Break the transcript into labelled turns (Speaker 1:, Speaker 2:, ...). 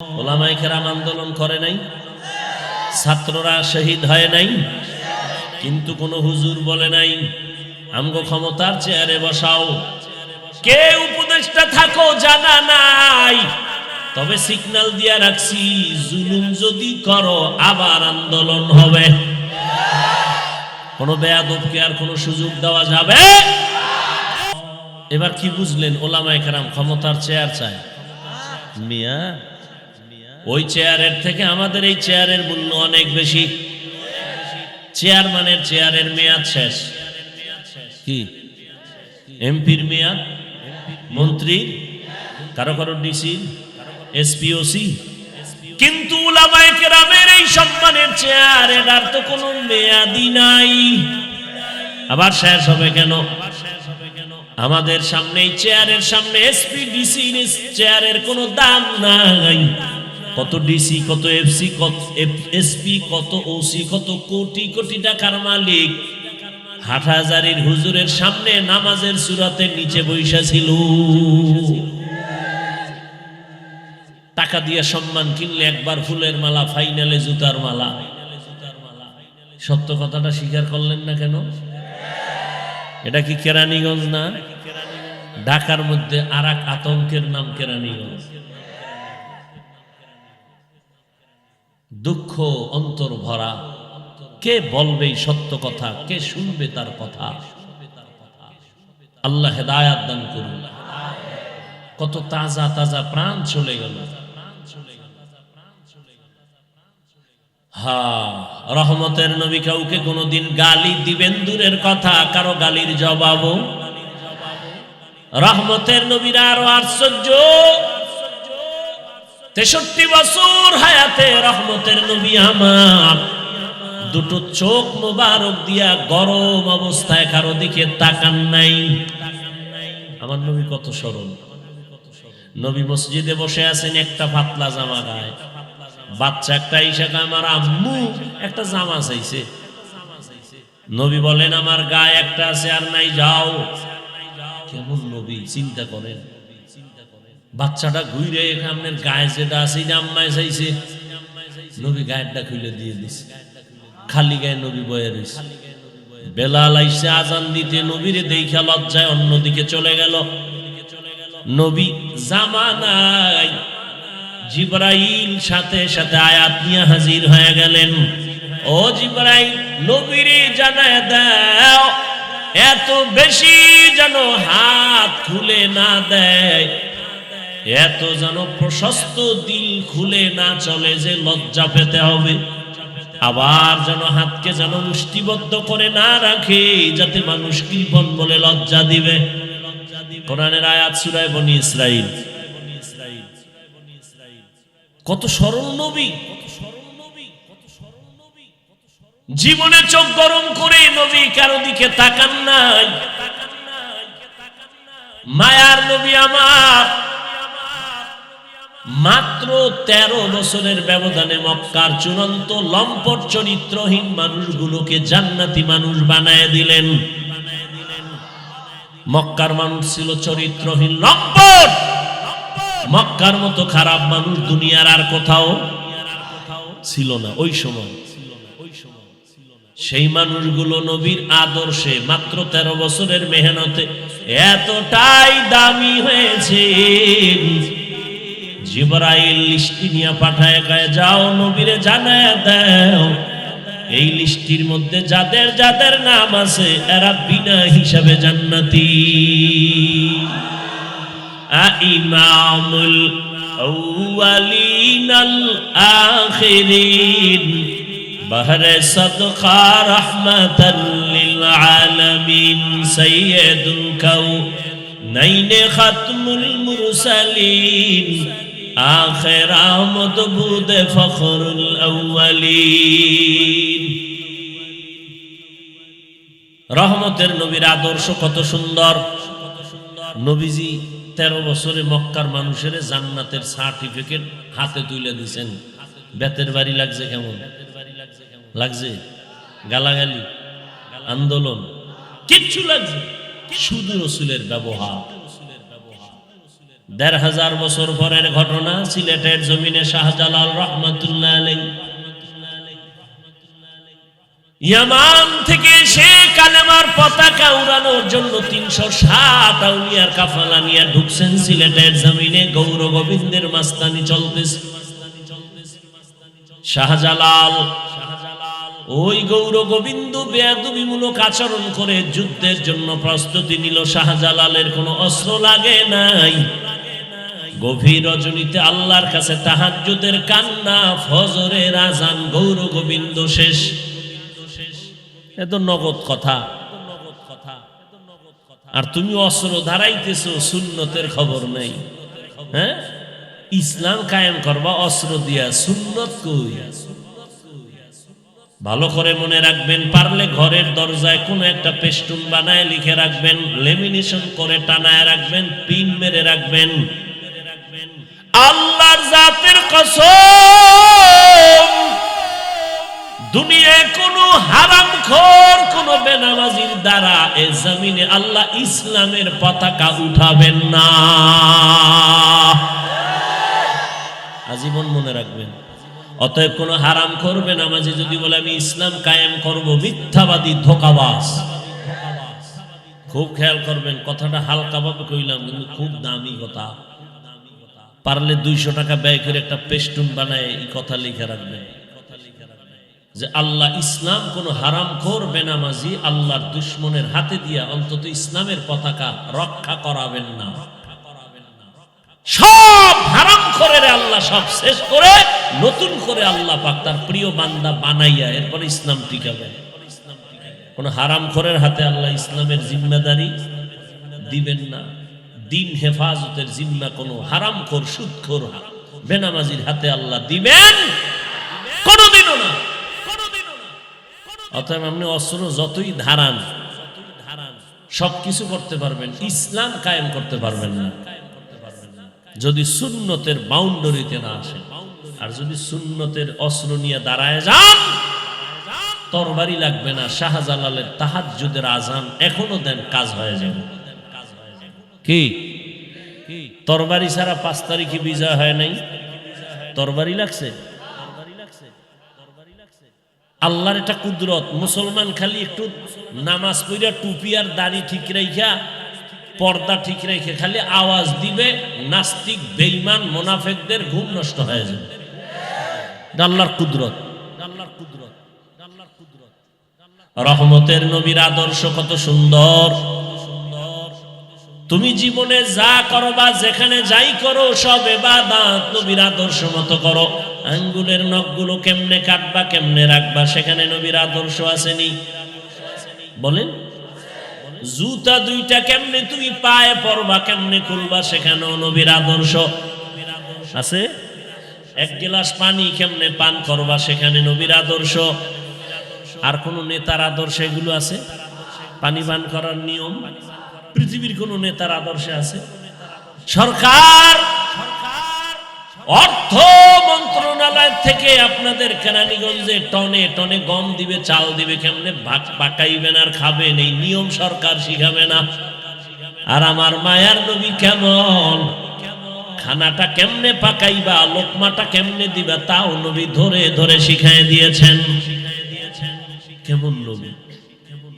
Speaker 1: ওলামাই কেরাম আন্দোলন করে নাই, ছাত্ররা শহীদ হয় নাই, কিন্তু কোন হুজুর বলে নাই, আমগো ক্ষমতার চেয়ারে বসাও। কে উপদেষ্টা থাকো জানা নাই, তবে সিগন্যাল দিয়া রাখছি, জুলুম যদি করো, আবার আন্দোলন হবে। কোনো বেয়াদবকে আর কোনো সুযোগ দেওয়া যাবে? এবার কি বুঝলেন ওলামায়ে কেরাম ক্ষমতার চেয়ার চায়? মিয়া ওই চেয়ারের থেকে আমাদের এই চেয়ারের মূল্য অনেক বেশি। চেয়ারম্যানের চেয়ারের মেয়াদ শেষ। কি? এমপির মেয়াদ? মন্ত্রী? কারও কারও ডিসি? এসপিওসি? কিন্তু এই সম্মানের চেয়ার এটার তো কোনো মেয়াদি নাই। আবার শেষ হবে কেন? আমাদের সামনে চেয়ারের সামনে এসপি, ডিসি, চেয়ারের কোনো দাম নাই। কত ডিসি, কত এফসি, কত এসপি, কত ওসি, কত কোটি কোটি টাকার মালিক। হাটহাজারির হুজুরের সামনে নামাজের সুরাতে নিচে বৈশা ছিল। টাকা দিয়ে সম্মান কিনলে একবার ফুলের মালা, ফাইনালে জুতার মালা। সত্য কথাটা স্বীকার করলেন না কেন? এটা কি কেরানীগঞ্জ না? ঢাকার মধ্যে আর আতঙ্কের নাম কেরানীগঞ্জ। দুঃখ, অন্তর ভরা। কে বলবে সত্য কথা? কে শুনবে তার কথা? আল্লাহ হেদায়াত দান করুন। কত তাজা তাজা প্রাণ চলে গেল। হা, রহমতের নবী কাউকে কোনোদিন গালি দিবেন দূরের কথা, কারও গালির জবাবও। রহমতের নবীর আরও আশ্চর্য। তেষট্টি বছর হায়াতে রহমতের নবী আমার। দুটো চোখ মোবারক দিয়া গরম অবস্থায় কারও দিকে তাকান নাই। আমার নবী কত সরল। নবী মসজিদে বসে আছেন একটা পাতলা জামা গায়ে বাচ্চা একটা ইশাকা আমার আম্মু একটা জামা চাইছে। নবী বলেন, আমার গায়ে একটা আছে আর নাই, যাও। কেমন নবী, চিন্তা করেন। বাচ্চাটা ঘুরে আপনার গায়ে যেটা আছে আম্মায় চাইছে নবী গায়েরটা খুলে দিয়ে দিছে। খালি গায়ে নবী বয়ে রয়েছে বেলাল আইসে আজান দিতে, নবীরে দেখা লজ্জায় অন্যদিকে চলে গেল। নবী জামানায় জিব্রাইল সাথে সাথে আয়াত নিয়ে হাজির হয়ে গেলেন। ও জিব্রাইল, নবীরে জানায় দাও, এত বেশি যেন হাত খুলে না দেয়। এত যেন প্রশস্ত দিল খুলে না চলে যে লজ্জা পেতে হবে। আবার যেন হাতকে যেন মুষ্টিবদ্ধ করে না রাখে, যাতে মানুষ কৃপন বলে লজ্জা দিবে। কোরআনের আয়াত সুরায় বনি ইসরাইল। কত সরল নবী। জীবনে চোখ গরম করে নবী কারও দিকে তাকান নাই। মায়ার নবী আমার। মাত্র তেরো বছরের ব্যবধানে মক্কার চূড়ান্ত লম্পট চরিত্রহীন মানুষগুলোকে জান্নাতি মানুষ বানায় দিলেন। মক্কার মানুষ ছিল চরিত্রহীন লম্পট! মক্কার মতো খারাপ মানুষ দুনিয়ার আর কোথাও ছিল না, ওই সময়। সেই মানুষগুলো নবীর আদর্শে মাত্র তেরো বছরের মেহনতে এতটাই দামি হয়েছে জিবরাইল লিস্টি নিয়ে পাঠায় গায়ে, যাও নবীরে জানায় দাও। এই লিস্টির মধ্যে যাদের যাদের নাম আছে, এরা বিনা হিসাবে জান্নাতি। ইমামুল আউয়ালিন আল আখিরিন, বহরে সদকা রহমাতাল লিল আলামিন, সাইয়্যিদুল কাউ নাইনে খাতমুল মুরসালিন আখের আমদ বুদে ফখরুল আউয়ালিন। রহমতের নবীর আদর্শ কত সুন্দর। নবীজি তেরো বছরে মক্কার মানুষের জান্নাতের সার্টিফিকেট হাতে তুলে দিছেন বেতের বাড়ি লাগছে কেমন? লাগছে? গালাগালি? আন্দোলন? কিচ্ছু লাগছে? শুধু রসুলের ব্যবহার। দেড় হাজার বছর পরের ঘটনা সিলেটের জমিনে শাহজালাল রহমতুল্লাহ ইয়ামান থেকে সে কালেমার পতাকা উড়ানোর জন্য তিনশো সাত আউলিয়ার কাফালা নিয়ে ঢুকছেন সিলেটের জমিনে গৌর গোবিন্দের মাস্তানি চলতেছে। শাহজালাল, ওই গৌর গোবিন্দ বেয়াদবিমূলক আচরণ করে যুদ্ধের জন্য প্রস্তুতি নিল। শাহজালালের কোনো অস্ত্র লাগে নাই। গভীর রজনীতে আল্লাহর কাছে তাহাজ্জুদের কান্না, ফজরের আজান গৌর গোবিন্দ শেষ। এত নগদ কথা। আর তুমি অস্ত্র ধারাইতেছো, সুন্নতের খবর নেই। হ্যাঁ? ইসলাম কায়েম করবা, অস্ত্র দিয়া। সুন্নত কই? ভালো করে মনে রাখবেন, পারলে ঘরের দরজায় কোনো একটা পেস্টুন বানায় লিখে রাখবেন, লেমিনেশন করে টানায় রাখবেন, পিন মেরে রাখবেন। আল্লাহর জাতের কসম দুনিয়ায় কোনো হারাম খোর কোন বেনামাজির দ্বারা এ জমিনে আল্লাহ ইসলামের পতাকা উঠাবেন না। আজীবন মনে রাখবেন, অতএব কোনো হারাম করবে নামাজি যদি বলে, আমি ইসলাম কায়েম করব, মিথ্যাবাদী ধোকাবাস খুব খেয়াল করবেন, কথাটা হালকাভাবে কইলাম, কিন্তু খুব দামি কথা। পারলে দুইশো টাকা ব্যয় করে একটা পেস্টুন বানায় এই কথা লিখে রাখবেন। যে আল্লাহ ইসলাম কোন হারাম খোর বেনামাজি আল্লাহর দুশ্মনের হাতে দিয়া অন্তত ইসলামের পতাকা রক্ষা করাবেন না। সব হারাম করে আল্লাহ সব শেষ করে নতুন করে আল্লাহ পাক তার প্রিয় বান্দা বানাইয়া এরপরে ইসলাম টিকাবেন। কোন হারাম খোরের হাতে আল্লাহ ইসলামের জিম্মেদারি দিবেন না। দিন হেফাজতের জিম্মা কোনো খোর সুদখোর বেনামাজির হাতে আল্লাহ দিবেন? কোনোদিনও না। অতএব আপনি অস্ত্র যতই ধারান করতে পারবেন, ইসলাম কায়েম করতে পারবেন না। যদি সুন্নতের বাউন্ডারিতে না আসে আর যদি সুন্নতের অস্ত্র নিয়ে দাঁড়ায় যান, তরবারি লাগবে না, শাহজালালের তাহাজ্জুদের আজান এখনও দেন, কাজ হয়ে যাবে। কি? তরবারি ছাড়া পাঁচ তারিখে বিজয় হয় নাই? তরবারি লাগছে? আল্লাহর এটা কুদরত, মুসলমান খালি একটু নামাজ পড়িয়া টুপি আর দাড়ি ঠিক রাইখা, পর্দা ঠিক রেখে খালি আওয়াজ দিবে, নাস্তিক বেইমান মোনাফেকদের ঘুম নষ্ট হয়ে যাবে। আল্লাহর কুদরত আল্লাহর কুদরত আল্লাহর কুদরত। রহমতের নবীর আদর্শ কত সুন্দর। তুমি জীবনে যা করো বা যেখানে যাই করো, সব এবাদাত নবীর আদর্শ মতো করো। আঙ্গুলের নখগুলো কেমনে কাটবা, কেমনে রাখবা, সেখানে নবীর আদর্শ আসেনি। বলেন, জুতা দুইটা কেমনে তুমি পায়ে পরবা, কেমনে খুলবা, সেখানেও নবীর আদর্শ আছে। এক গিলাস পানি কেমনে পান করবা, সেখানে নবীর আদর্শ। আর কোন নেতার আদর্শ এগুলো আছে? পানি পান করার নিয়ম? পৃথিবীর কোন নেতার আদর্শে আছে? সরকার! অর্থ মন্ত্রণালয় থেকে আপনাদের কেরানীগঞ্জে টনে টনে গম দিবে, চাল দিবে, কেমনে পাকাইবেন আর খাবেন? এই নিয়ম সরকার শিখাবে না। আর আমার মায়ার নবী কেমন? খানাটা কেমনে পাকাইবা, লোকমাটা কেমনে দিবা, তাও নবী ধরে ধরে শিখাই দিয়েছেন। কেমন নবী?